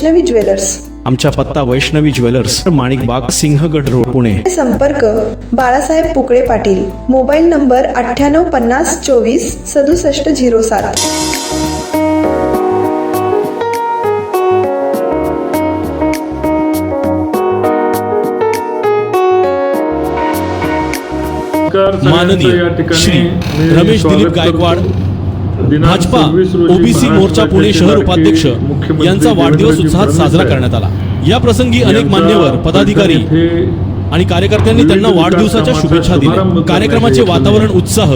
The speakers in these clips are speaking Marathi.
ज्वेलर्स. आमचा पत्ता वैष्णवी ज्वेलर्स माणिक बाग सिंहगड रोड पुणे. संपर्क बाळासाहेब पुकळे पाटील. मोबाईल नंबर अठ्ठ्याण्णव पन्नास चोवीस सदुसष्ट झिरो सात. माननीय श्री रमेश दिलीप गायकवाड. भाजपा ओबीसी मोर्चा पुणे शहर उपाध्यक्ष यांचा वाढदिवस उत्साहात साजरा करण्यात आला. या प्रसंगी अनेक मान्यवर पदाधिकारी आणि कार्यकर्त्यांनी त्यांना वाढदिवसाच्या शुभेच्छा दिल्या. कार्यक्रमाचे वातावरण उत्साह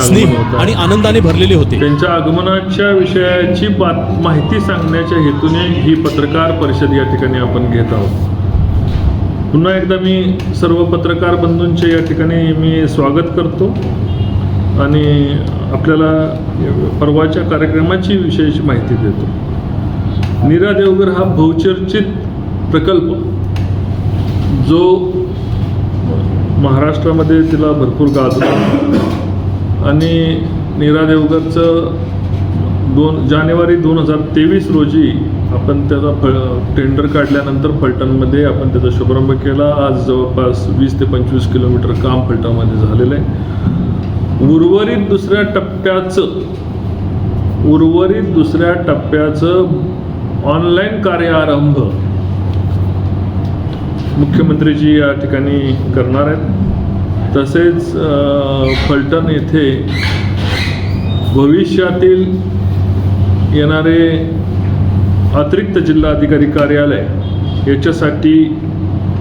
स्नेह. आणि आनंदाने भरलेले होते. त्यांच्या आगमनाच्या विषयाची बात माहिती सांगण्याच्या हेतूने ही पत्रकार परिषद या ठिकाणी आपण घेत आहोत. पुन्हा एकदा मी सर्व पत्रकार बंधूंचे या ठिकाणी मी स्वागत करतो. आणि आपल्याला परवाच्या कार्यक्रमाची विशेष माहिती देतो. नीरा देवगर हा बहुचर्चित प्रकल्प जो महाराष्ट्रामध्ये तिला भरपूर गाजला आणि नीरा देवगरचं दोन जानेवारी दोन हजार तेवीस रोजी आपण त्याचा फ टेंडर काढल्यानंतर फलटणमध्ये आपण त्याचा शुभारंभ केला. आज जवळपास वीस ते पंचवीस किलोमीटर काम फलटणमध्ये झालेलं आहे. उर्वरित दुसऱ्या टप्प्याचं उर्वरित दुसऱ्या टप्प्याचं ऑनलाईन कार्यारंभ मुख्यमंत्रीजी या ठिकाणी करणार आहेत. तसेच फलटण येथे भविष्यातील येणारे अतिरिक्त जिल्हाधिकारी कार्यालय याच्यासाठी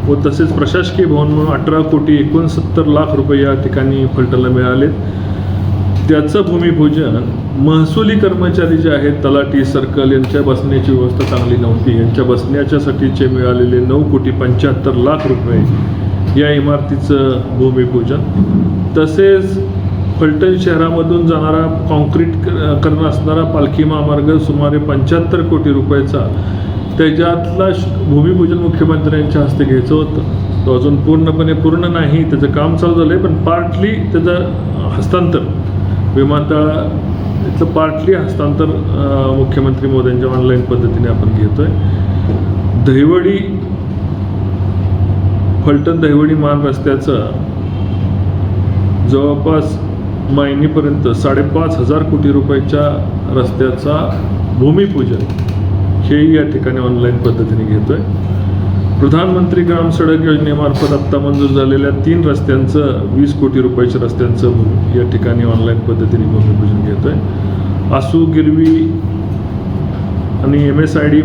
व तसेच प्रशासकीय भवन म्हणून अठरा कोटी एकोणसत्तर लाख रुपये या ठिकाणी फलटणला मिळालेत. त्याचं भूमिपूजन महसुली कर्मचारी जे आहेत तलाटी सर्कल यांच्या बसण्याची व्यवस्था चांगली नव्हती. यांच्या बसण्याच्यासाठीचे मिळालेले नऊ कोटी पंच्याहत्तर लाख रुपये या इमारतीचं भूमिपूजन. तसेच फलटण शहरामधून जाणारा कॉन्क्रीट करणं असणारा पालखी महामार्ग सुमारे पंच्याहत्तर कोटी रुपयाचा त्याच्यातला भूमिपूजन मुख्यमंत्र्यांच्या हस्ते घ्यायचं होतं. तो अजून पूर्णपणे पूर्ण नाही त्याचं काम चालू झालं आहे पण पार्टली त्याचं हस्तांतर. विमानतळाचं पार्टली हस्तांतर मुख्यमंत्री मोद्यांच्या ऑनलाईन पद्धतीने आपण घेतोय. दहिवडी फलटण दहिवडी मान रस्त्याचं जवळपास महिनीपर्यंत साडेपाच हजार कोटी रुपयाच्या रस्त्याचा भूमिपूजन. हेही या ठिकाणी ऑनलाईन पद्धतीने घेतो आहे प्रधानमंत्री ग्राम सडक योजनेमार्फत आत्ता मंजूर झालेल्या तीन रस्त्यांचं वीस कोटी रुपयाच्या रस्त्यांचं या ठिकाणी ऑनलाईन पद्धतीने भूमिपूजन घेतोय. आसू गिरवी आणि एम एस आय डी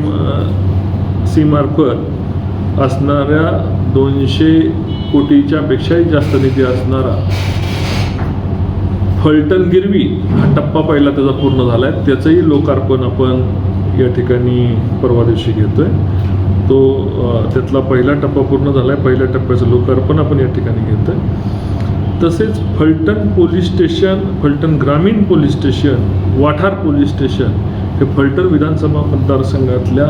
सीमार्फत असणाऱ्या दोनशे कोटीच्या पेक्षाही जास्त निधी असणारा फलटण गिरवी हा टप्पा पहिला त्याचा पूर्ण झाला आहे त्याचंही लोकार्पण आपण या ठिकाणी परवा दिवशी घेतो आहे तो त्यातला पहिला टप्पा पूर्ण झाला आहे पहिल्या टप्प्याचं लोकार्पण आपण या ठिकाणी घेतो आहे तसेच फलटण पोलीस स्टेशन फलटण ग्रामीण police station Wathar police station हे फलटण विधानसभा मतदारसंघातल्या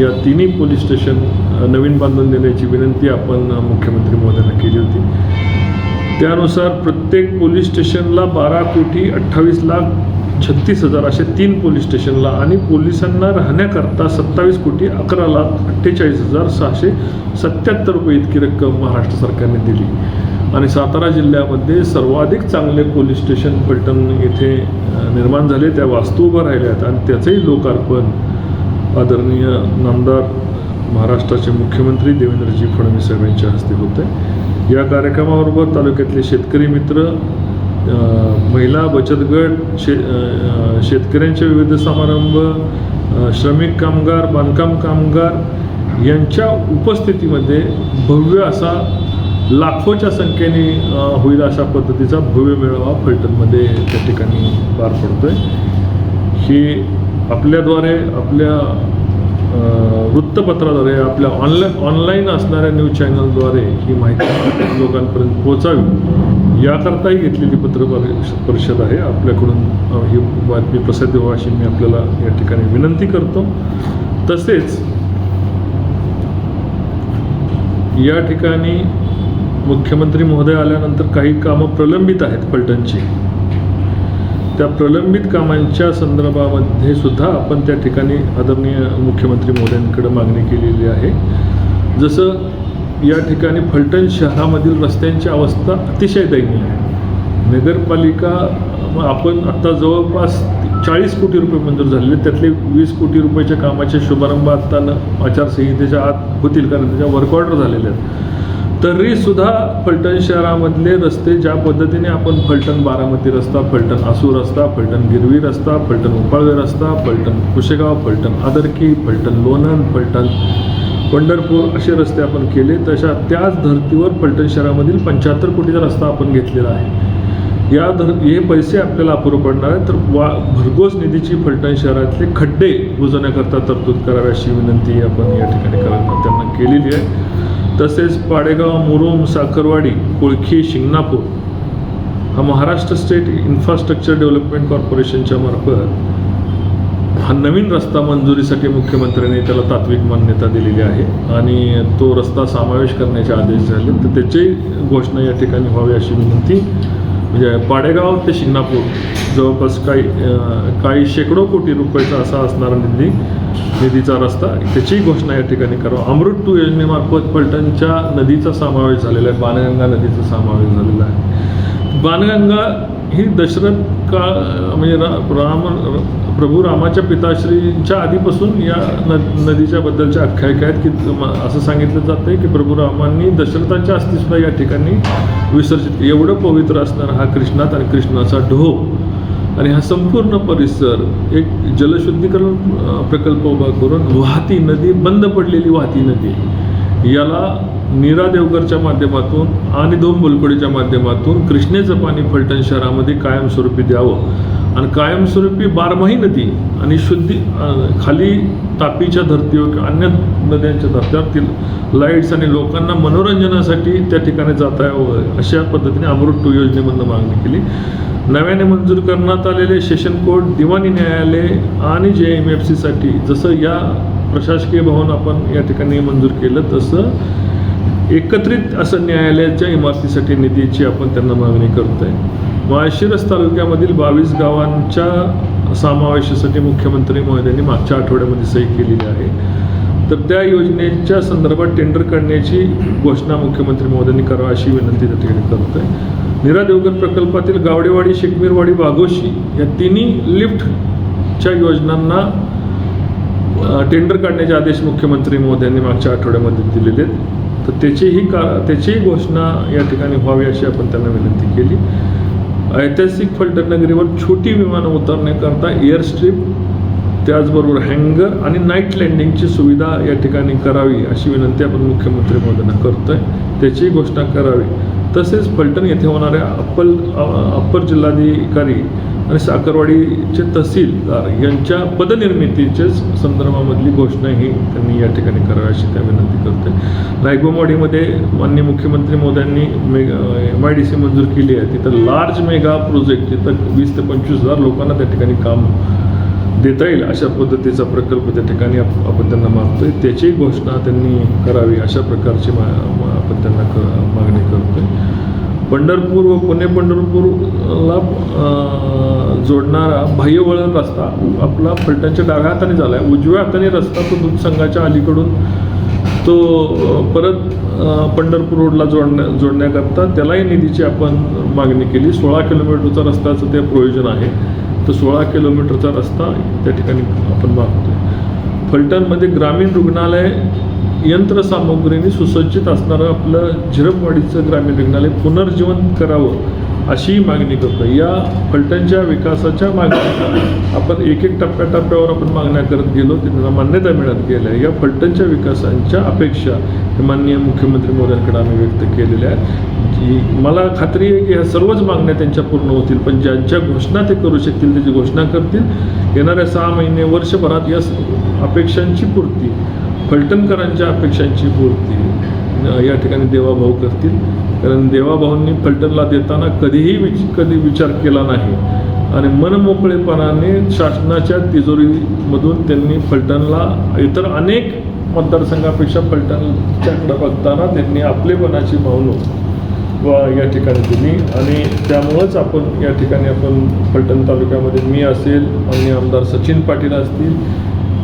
या तिन्ही पोलीस स्टेशन नवीन बांधून देण्याची विनंती आपण मुख्यमंत्री महोदयांना केली होती. त्यानुसार प्रत्येक पोलीस स्टेशनला बारा कोटी अठ्ठावीस लाख छत्तीस हजार असे तीन पोलीस स्टेशनला आणि पोलिसांना राहण्याकरता सत्तावीस कोटी अकरा लाख अठ्ठेचाळीस हजार सहाशे सत्याहत्तर रुपये इतकी रक्कम महाराष्ट्र सरकारने दिली. आणि सातारा जिल्ह्यामध्ये सर्वाधिक चांगले पोलीस स्टेशन पलटण येथे निर्माण झाले. त्या वास्तू उभ्या राहिल्या आहेत आणि त्याचंही लोकार्पण आदरणीय नामदार महाराष्ट्राचे मुख्यमंत्री देवेंद्रजी फडणवीस साहेबांच्या हस्ते होते या कार्यक्रमाबरोबर तालुक्यातले शेतकरी मित्र महिला बचत गट शे शेतकऱ्यांचे विविध समारंभ श्रमिक कामगार बांधकाम कामगार यांच्या उपस्थितीमध्ये भव्य असा लाखोच्या संख्येने होईल अशा पद्धतीचा भव्य मेळावा फलटणमध्ये त्या ठिकाणी पार पडतोय. ही आपल्याद्वारे आपल्या वृत्तपत्राद्वारे आपल्या ऑनलाईन ऑनलाईन असणाऱ्या न्यूज चॅनलद्वारे ही माहिती लोकांपर्यंत पोहोचावी याकरताही घेतलेली पत्र परिषद आहे. आपल्याकडून ही बातमी प्रसिद्ध व्हावी अशी मी आपल्याला या ठिकाणी विनंती करतो. तसेच या ठिकाणी मुख्यमंत्री महोदय आल्यानंतर काही कामं प्रलंबित आहेत फलटणची त्या प्रलंबित कामांच्या संदर्भामध्ये सुद्धा आपण त्या ठिकाणी आदरणीय मुख्यमंत्री महोदयांकडे मागणी केलेली आहे. जसं या ठिकाणी फलटण शहरामधील रस्त्यांची अवस्था अतिशय दयनीय आहे. नगरपालिका मग आपण आत्ता जवळपास चाळीस कोटी रुपये मंजूर झालेले त्यातले वीस कोटी रुपयाच्या कामाचे शुभारंभ आत्ता न आचारसंहितेच्या आत होतील कारण त्याच्या वर्क ऑर्डर झालेले आहेत. तरी सुद्धा फलटण शहरामधले रस्ते ज्या पद्धतीने आपण फलटण बारामती रस्ता फलटण आसू रस्ता फलटण गिरवी रस्ता फलटण उपाळवे रस्ता फलटण कुशेगाव फलटण आदरकी फलटण लोणंद फलटण पंढरपूर असे रस्ते आपण केले. तशा त्याच धर्तीवर फलटण शहरामधील पंच्याहत्तर कोटीचा रस्ता आपण घेतलेला आहे. या धर हे पैसे आपल्याला अपुरं पडणार आहे तर वा भरघोस निधीची फलटण शहरातले खड्डे बुजवण्याकरता तरतूद करावी अशी विनंती आपण या ठिकाणी करायला त्यांना केलेली आहे. तसेच पाडेगाव मुरुम साखरवाडी कोळखी शिंगणापूर हा महाराष्ट्र स्टेट इन्फ्रास्ट्रक्चर डेव्हलपमेंट कॉर्पोरेशनच्या मार्फत हा नवीन रस्ता मंजुरीसाठी मुख्यमंत्र्यांनी त्याला तात्विक मान्यता दिलेली आहे आणि तो रस्ता समावेश करण्याचे आदेश झाले. तर त्याची घोषणा या ठिकाणी व्हावी अशी विनंती म्हणजे पाडेगाव ते शिंगणापूर जवळपास काही काही शेकडो कोटी रुपयाचा असा असणारा निधी निधीचा रस्ता. त्याचीही घोषणा या ठिकाणी करावं अमृत टू योजनेमार्फत पलटणच्या नदीचा समावेश झालेला आहे बाणगंगा नदीचा समावेश झालेला आहे. बाणगंगा ही दशरथ का म्हणजे रा राम प्रभू रामाच्या पिताश्रींच्या आधीपासून या न नदीच्या बद्दलच्या आख्यायिका आहेत की असं सांगितलं जातं आहे की प्रभू रामांनी दशरथांच्या अस्तित्व या ठिकाणी विसर्जित एवढं पवित्र असणारा हा कृष्णात आणि कृष्णाचा ढो आणि हा संपूर्ण परिसर एक जलशुद्धीकरण प्रकल्प उभा करून वाहती नदी बंद पडलेली वाहती नदी याला नीरा देवकरच्या माध्यमातून आणि दोन बोलकोडीच्या माध्यमातून कृष्णेचं पाणी फलटण शहरामध्ये कायमस्वरूपी द्यावं. आणि कायमस्वरूपी बारमाही नदी आणि शुद्धी खाली तापीच्या धर्तीवर किंवा अन्य नद्यांच्या धर्त्यातील लाईट्स आणि लोकांना मनोरंजनासाठी त्या ठिकाणी जाता यावं अशा पद्धतीने अमृत टू योजनेमधनं मागणी केली. नव्याने मंजूर करण्यात आलेले सेशन कोर्ट दिवाणी न्यायालय आणि जे एम एफ सीसाठी जसं या प्रशासकीय भवन आपण या ठिकाणी मंजूर केलं तसं एकत्रित असं न्यायालयाच्या इमारतीसाठी निधीची आपण त्यांना मागणी करतोय. माळशिरस तालुक्यामधील बावीस गावांच्या समावेशासाठी मुख्यमंत्री महोदयांनी मागच्या आठवड्यामध्ये सही केलेली आहे. तर त्या योजनेच्या संदर्भात टेंडर काढण्याची घोषणा मुख्यमंत्री महोदयांनी करावी अशी विनंती त्या ठिकाणी करतोय. नीरा देवगर प्रकल्पातील गावडेवाडी शेकमीरवाडी बागोशी या तिन्ही लिफ्टच्या योजनांना टेंडर काढण्याचे आदेश मुख्यमंत्री महोदयांनी मागच्या आठवड्यामध्ये दिलेले आहेत. तर त्याचीही का त्याचीही घोषणा या ठिकाणी व्हावी अशी आपण त्यांना विनंती केली. ऐतिहासिक फलटण नगरीवर छोटी विमानं उतरण्याकरता एअर स्ट्रीप त्याचबरोबर हँगर आणि नाईट लँडिंगची सुविधा या ठिकाणी करावी अशी विनंती आपण मुख्यमंत्री महोदयांना करतोय. त्याचीही घोषणा करावी. तसेच फलटण येथे होणाऱ्या अप्पल अप्पर जिल्हाधिकारी आणि साखरवाडीचे तहसीलदार यांच्या पदनिर्मितीच्या संदर्भामधली घोषणा ही त्यांनी या ठिकाणी करावी अशी त्या विनंती करते रायगोमवाडीमध्ये माननीय मुख्यमंत्री मोद्यांनी मेग एम आय डी सी मंजूर केली आहे. तिथं लार्ज मेगा प्रोजेक्ट तिथं वीस ते पंचवीस हजार लोकांना त्या ठिकाणी काम देता येईल अशा पद्धतीचा प्रकल्प त्या ठिकाणी आप- आपण त्यांना मागतोय. त्याची घोषणा त्यांनी करावी अशा प्रकारची मा मा- आपण त्यांना क मागणी करतोय. पंढरपूर व पुणे पंढरपूरला जोडणारा बाह्यवळण रस्ता आपला फलटणच्या डाव्या हाताने झाला आहे उजव्या हाताने रस्ता तो दूध संघाच्या अलीकडून तो परत पंढरपूर रोडला जोडण्या जोडण्याकरता त्यालाही निधीची आपण मागणी केली. सोळा किलोमीटरचा रस्त्याचं ते प्रयोजन आहे. तर सोळा किलोमीटरचा रस्ता त्या ठिकाणी आपण मागतो फलटणमध्ये ग्रामीण रुग्णालय यंत्रसामुग्रीने सुसज्जित असणारं आपलं झिरपवाडीचं ग्रामीण रुग्णालय पुनर्जीवन करावं अशी मागणी करतो या फलटणच्या विकासाच्या मागण्या आपण एक एक टप्प्याटप्प्यावर आपण मागण्या करत गेलो त्यांना मान्यता मिळत गेल्या. या फलटणच्या विकासांच्या अपेक्षा हे माननीय मुख्यमंत्री मोदयांकडे आम्ही व्यक्त केलेल्या आहेत. की मला खात्री आहे की ह्या सर्वच मागण्या त्यांच्या पूर्ण होतील पण ज्यांच्या घोषणा ते करू शकतील त्याची घोषणा करतील येणाऱ्या सहा महिने वर्षभरात या अपेक्षांची पूर्ती फलटणकरांच्या अपेक्षांची पूर्ती. या ठिकाणी देवाभाऊ करतील. कारण देवाभाऊंनी फलटणला देताना कधीही विच कधी विचार केला नाही. आणि मनमोकळेपणाने शासनाच्या तिजोरीमधून त्यांनी फलटणला इतर अनेक मतदारसंघापेक्षा फलटणच्याकडे बघताना त्यांनी आपलेपणाची भावणूक व या ठिकाणी दिली. आणि त्यामुळंच आपण या ठिकाणी आपण फलटण तालुक्यामध्ये मी असेल आणि आमदार सचिन पाटील असतील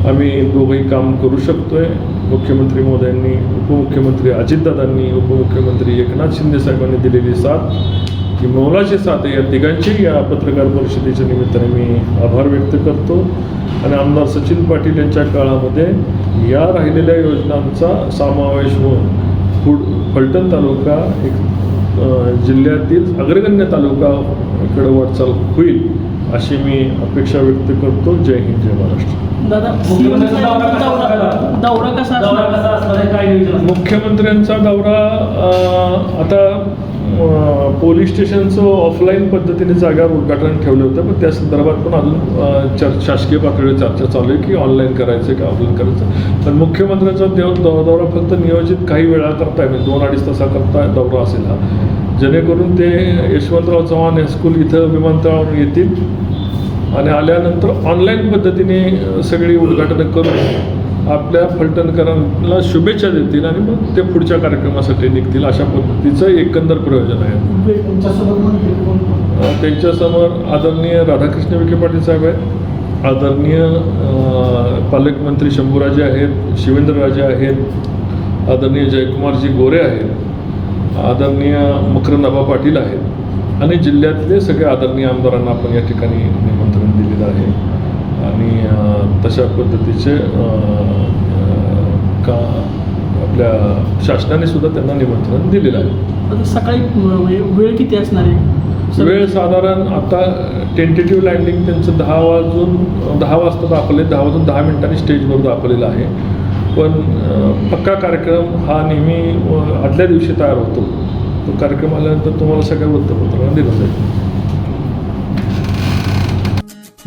आम्ही दोघंही काम करू शकतो आहे मुख्यमंत्री मोदयांनी उपमुख्यमंत्री अजितदादांनी उपमुख्यमंत्री एकनाथ शिंदे साहेबांनी दिलेली साथ. ही मोलाची साथ आहे या तिघांचे. या पत्रकार परिषदेच्या निमित्ताने मी आभार व्यक्त करतो. आणि आमदार सचिन पाटील यांच्या काळामध्ये या राहिलेल्या योजनांचा समावेश होऊन फुड फलटण तालुका एक जिल्ह्यातील अग्रगण्य तालुका कडे वाटचाल होईल. अशी मी अपेक्षा व्यक्त करतो जय हिंद जय महाराष्ट्र दादा मुख्यमंत्र्यांचा दौरा कसा असणार आहे? दौरा दौरा कसा दौरा असणार कसा असणार आहे काय नियोजन आहे? मुख्यमंत्र्यांचा दौरा अ, आता पोलीस स्टेशनचं ऑफलाईन पद्धतीने जागा उद्घाटन ठेवलं होतं पण त्या संदर्भात पण अजून अ, चर शासकीय पातळीवर चर्चा चालू आहे की ऑनलाईन करायचं की ऑफलाईन करायचं पण मुख्यमंत्र्यांचा देव दौरा फक्त नियोजित काही वेळा करता म्हणजे दोन अडीच तासाकरता दौरा असेल हा. जेणेकरून ते यशवंतराव चव्हाण हायस्कूल इथं विमानतळावर येतील आणि आल्यानंतर ऑनलाईन पद्धतीने सगळी उद्घाटनं करून आपल्या फलटणकरांना शुभेच्छा देतील आणि मग ते पुढच्या कार्यक्रमासाठी निघतील अशा पद्धतीचं एकंदर प्रयोजन आहे. त्यांच्यासमोर आदरणीय राधाकृष्ण विखे पाटील साहेब आहेत. आदरणीय पालकमंत्री शंभूराजे आहेत शिवेंद्रराजे आहेत. आदरणीय जयकुमारजी गोरे आहेत. आदरणीय मकरंदाबा पाटील आहेत. आणि जिल्ह्यातले सगळे आदरणीय आमदारांना आपण या ठिकाणी निमंत्रण दिलेलं आहे. आणि तशा पद्धतीचे का आपल्या शासनाने सुद्धा त्यांना निमंत्रण दिलेलं आहे. आता सकाळी म्हणजे वेळ किती असणार आहे? वेळ साधारण आता टेंटेटिव्ह लँडिंग त्यांचं दहा वाजून दहा वाजता दाखवले दहा वाजून दहा मिनिटांनी स्टेजवर दाखवलेलं आहे. पण पक्का कार्यक्रम हा नेहमी आदल्या दिवशी तयार होतो. तो कार्यक्रम आल्यानंतर तुम्हाला सगळ्या वृत्तपत्रांना दिला जाईल.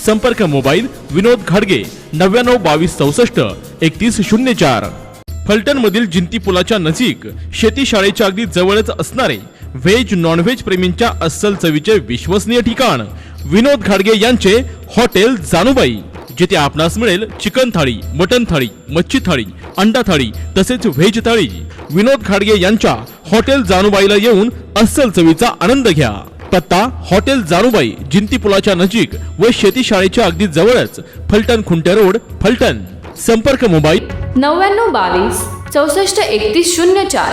संपर्क मोबाईल विनोद घाडगे नव्याण्णव बावीस चौसष्ट एकतीस शून्य चार. फलटण मधील जिंती पुलाच्या नजीक शेती शाळेच्या अगदी जवळच असणारे व्हेज नॉनव्हेज प्रेमींच्या अस्सल चवीचे विश्वसनीय ठिकाण विनोद घाडगे यांचे हॉटेल जानुबाई जिथे आपणास मिळेल चिकन थाळी मटन थाळी मच्छी थाळी अंडा थाळी तसेच व्हेज थाळी. विनोद घाडगे यांच्या हॉटेल जानुबाईला येऊन अस्सल चवीचा आनंद घ्या. पत्ता हॉटेल जानुबाई जिंती पुलाच्या नजीक व शेती शाळेच्या अगदी जवळच फलटण खुंटे रोड फलटण. संपर्क मोबाईल नव्याण्णव बावीस चौसष्ट एकतीस शून्य चार.